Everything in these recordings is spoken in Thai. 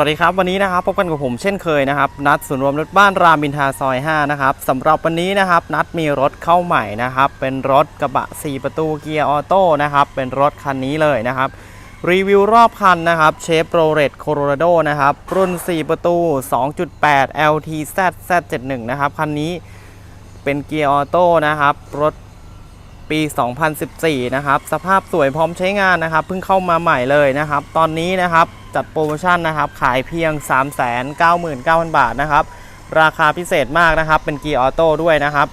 วัสดีครับวันนี้นะครับพบกันกับผมเช่นเคยนะครับนัดศูนย์รวมรถบ้านรามินทาซอย5นะครับสำหรับวันนี้นะครับนัดมีรถเข้าใหม่นะครับเป็นรถกระบะ 4 ประตูเกียร์ออโต้นะครับเป็นรถคันนี้เลยนะครับรีวิวรอบคันนะครับเชฟโรเลตโคโรราโดนะครับรุ่น 4 ประตู 2.8 LTZ Z71 นะครับคันนี้เป็นเกียร์ออโต้นะครับรถ ปี 2014 นะครับ สภาพสวยพร้อมใช้งานนะครับ เพิ่งเข้ามาใหม่เลยนะครับ ตอนนี้นะครับจัดโปรโมชั่นนะครับ ขายเพียง 399,000 บาทนะครับ ราคาพิเศษมากนะครับ เป็นเกียร์ออโต้ด้วยนะครับ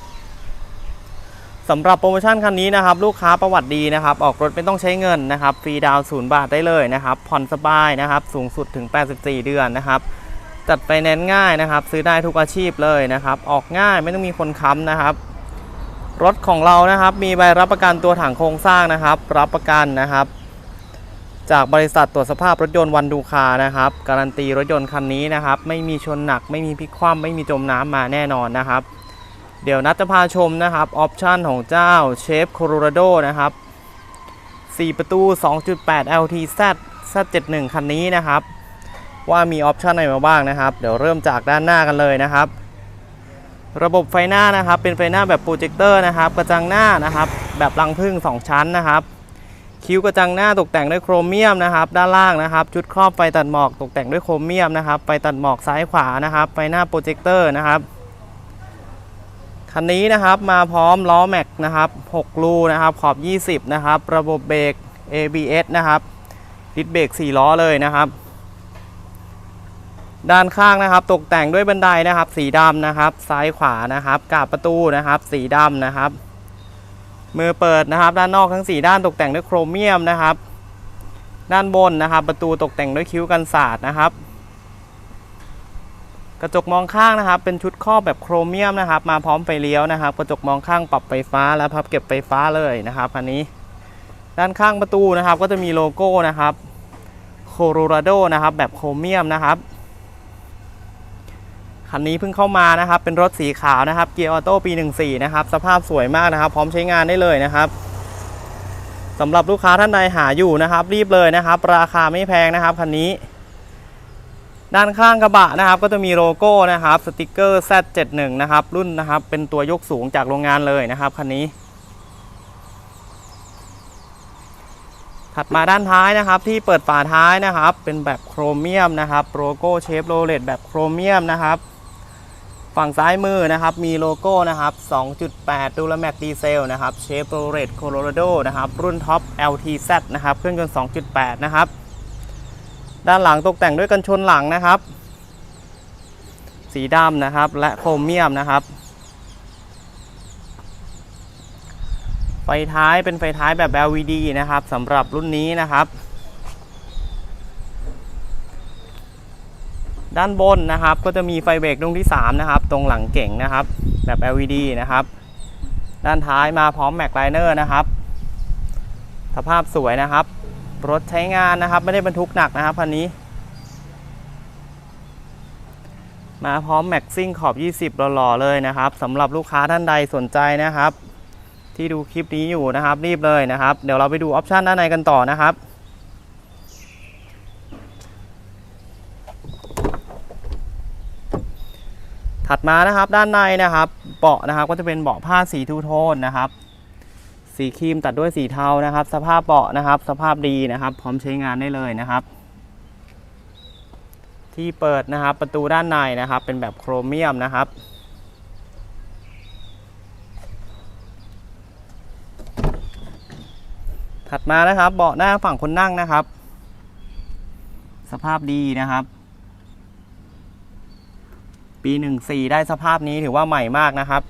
สำหรับโปรโมชั่นคันนี้นะครับลูกค้าประวัติดีนะครับ ออกรถไม่ต้องใช้เงินนะครับฟรีดาวน์ศูนย์บาทได้เลยนะครับผ่อนสบายนะครับ สูงสุดถึง 84 เดือนนะครับ จัดไฟแนนง่ายนะครับ ซื้อได้ทุกอาชีพเลยนะครับ ออกง่ายไม่ต้องมีคนค้ำนะครับ รถของเรานะครับมีใบรับประกันตัวถังโครงสร้างนะครับ รับประกันนะครับ จากบริษัทตรวจสภาพรถยนต์วันดูคานะครับ การันตีรถยนต์คันนี้นะครับ ไม่มีชนหนักไม่มีพลิกคว่ำไม่มีจมน้ำมาแน่นอนนะครับ เดี๋ยวนัดจะพาชมนะครับออปชั่นของเจ้าเชฟโคโรราโดนะครับ 4 ประตู 2.8 LTZ Z71 คันนี้นะครับ ว่ามีออปชั่นอะไรมาบ้างนะครับ เดี๋ยวเริ่มจากด้านหน้ากันเลยนะครับ ระบบไฟหน้านะครับ เป็นไฟหน้าแบบโปรเจคเตอร์นะครับ กระจังหน้านะครับ แบบรังพึ่ง 2 ชั้นนะครับ คิ้วกระจังหน้าตกแต่งด้วยโครเมียมนะครับ ด้านล่างนะครับ ชุดครอบไฟตัดหมอกตกแต่งด้วยโครเมียมนะครับ ไฟตัดหมอกซ้ายขวานะครับ ไฟหน้าโปรเจคเตอร์นะครับคันนี้นะครับมาพร้อมล้อแม็กนะครับ6รูนะครับ ขอบ 20 นะครับ ระบบเบรก ABS นะครับดิสเบรก4ล้อเลยนะครับ ด้านข้างนะครับ ตกแต่งด้วยบันไดนะครับ สีดำนะครับ ซ้ายขวานะครับกาบประตูนะครับ สีดำนะครับ มือเปิดนะครับ ด้านนอกทั้ง 4 ด้านตกแต่งด้วยโครเมียมนะครับ ด้านบนนะครับ ประตูตกแต่งด้วยคิ้วกันศาสตร์นะครับ กระจกมองข้างนะครับ เป็นชุดครอบแบบโครเมียมนะครับ มาพร้อมไฟเลี้ยวนะครับ กระจกมองข้างปรับไฟฟ้าและพับเก็บไฟฟ้าเลยนะครับอันนี้ ด้านข้างประตูนะครับ ก็จะมีโลโก้นะครับโคโรราโดนะครับ แบบโครเมียมนะครับ คันนี้เพิ่งเข้ามานะครับ เป็นรถสีขาวนะครับ เกียร์ออโต้ปี 14 นะครับ สภาพสวยมากนะครับ พร้อมใช้งานได้เลยนะครับสำหรับลูกค้าท่านใดหาอยู่นะครับ รีบเลยนะครับ ราคาไม่แพงนะครับคันนี้ ด้านข้างกระบะนะครับ ก็จะมีโลโก้นะครับสติกเกอร์ Z71 นะครับ รุ่นนะครับ เป็นตัวยกสูงจากโรงงานเลยนะครับคันนี้ ถัดมาด้านท้ายนะครับ ที่เปิดฝาท้ายนะครับ เป็นแบบโครเมียมนะครับโลโก้เชฟโรเลตแบบโครเมียมนะครับ ฝั่งซ้ายมือนะครับ มีโลโก้นะครับ 2.8 ดูลแม็กดีเซลนะครับเชฟโรเลตโคโลราโดนะครับ รุ่นท็อป LTZ นะครับ เครื่องยนต์ 2.8 นะครับ ด้านหลังตกแต่งด้วยกันชนหลังนะครับ สีดำนะครับ และโครเมียมนะครับ ไฟท้ายเป็นไฟท้ายแบบ LED นะครับสำหรับรุ่นนี้นะครับ ด้านบนนะครับก็จะมีไฟเบรกดวงที่3นะครับตรงหลังเก่งนะครับแบบ LED นะครับ ด้านท้ายมาพร้อมแม็กไลเนอร์นะครับ สภาพสวยนะครับ รถใช้งานนะครับ ไม่ได้บรรทุกหนักนะครับคันนี้ มาพร้อมแม็กซิ่งขอบ 20หล่อๆเลยนะครับสำหรับลูกค้าท่านใดสนใจนะครับ ที่ดูคลิปนี้อยู่นะครับรีบเลยนะครับ เดี๋ยวเราไปดูออปชันด้านในกันต่อนะครับ ถัดมานะครับด้านในนะครับเบาะนะครับก็จะเป็นเบาะผ้าสีทูโทนนะครับ สีครีมตัดด้วยสีเทานะครับ สภาพเบาะนะครับ สภาพดีนะครับ พร้อมใช้งานได้เลยนะครับ ที่เปิดนะครับประตูด้านในนะครับ เป็นแบบโครเมียมนะครับถัดมานะครับเบาะหน้าฝั่งคนนั่งนะครับ สภาพดีนะครับ ปี 14 ได้สภาพนี้ถือว่าใหม่มากนะครับ